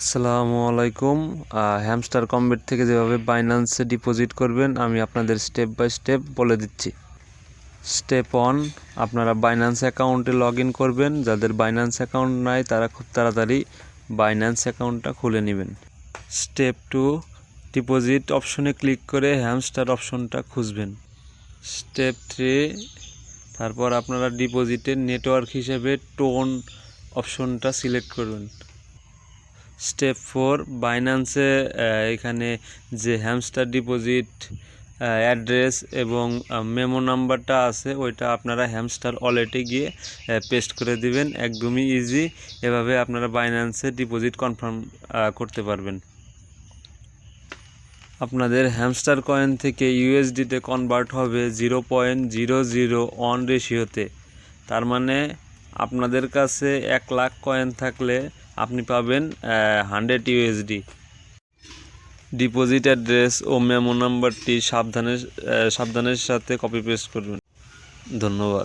আসসালামু আলাইকুম। Hamster combat থেকে যেভাবে বাইন্যান্সে ডিপোজিট করবেন, আমি আপনাদের স্টেপ বাই স্টেপ বলে দিচ্ছি। স্টেপ ওয়ান আপনারা বাইন্যান্স অ্যাকাউন্টে লগ ইন করবেন। যাদের বাইন্যান্স অ্যাকাউন্ট নাই, তারা খুব তাড়াতাড়ি বাইন্যান্স অ্যাকাউন্টটা খুলে নেবেন। স্টেপ টু ডিপোজিট অপশনে ক্লিক করে হ্যামস্টার অপশনটা খুঁজবেন। স্টেপ থ্রি তারপর আপনারা ডিপোজিটের নেটওয়ার্ক হিসেবে টোন অপশনটা সিলেক্ট করবেন। স্টেপ ফোর বাইন্যান্সে এখানে যে হ্যামস্টার ডিপোজিট অ্যাড্রেস এবং মেমো নাম্বারটা আছে, ওইটা আপনারা হ্যামস্টার ওয়ালেটে গিয়ে পেস্ট করে দিবেন। একদমই ইজি এভাবে আপনারা বাইন্যান্সে ডিপোজিট কনফার্ম করতে পারবেন। আপনাদের হ্যামস্টার কয়েন থেকে ইউএসডিতে কনভার্ট হবে zero point zero zero one রেশিওতে তার মানে আপনাদের কাছে এক লাখ কয়েন থাকলে আপনি পাবেন হান্ড্রেড ইউএসডি ডিপোজিট অ্যাড্রেস ও মেমো নাম্বারটি সাবধানের সাবধানের সাথে কপি পেস্ট করবেন। ধন্যবাদ।